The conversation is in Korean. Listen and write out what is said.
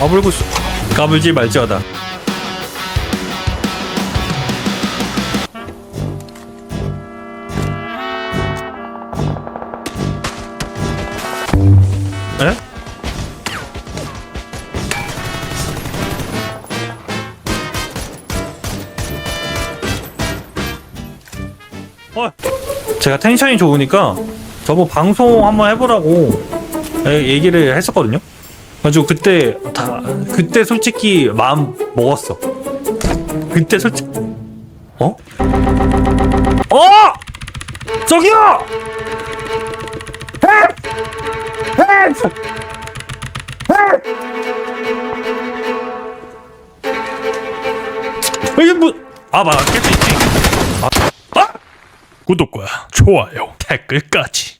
까불고 있어. 까불지 말지어다. 에? 어, 제가 텐션이 좋으니까 저거 방송 한번 해보라고 에- 얘기를 했었거든요. 가지고 그때 다 그때 솔직히 마음 먹었어. 그때 솔직 어? 어! 저기요! 이게 뭐? 아 맞겠지. 아, 아! 구독과 좋아요, 댓글까지.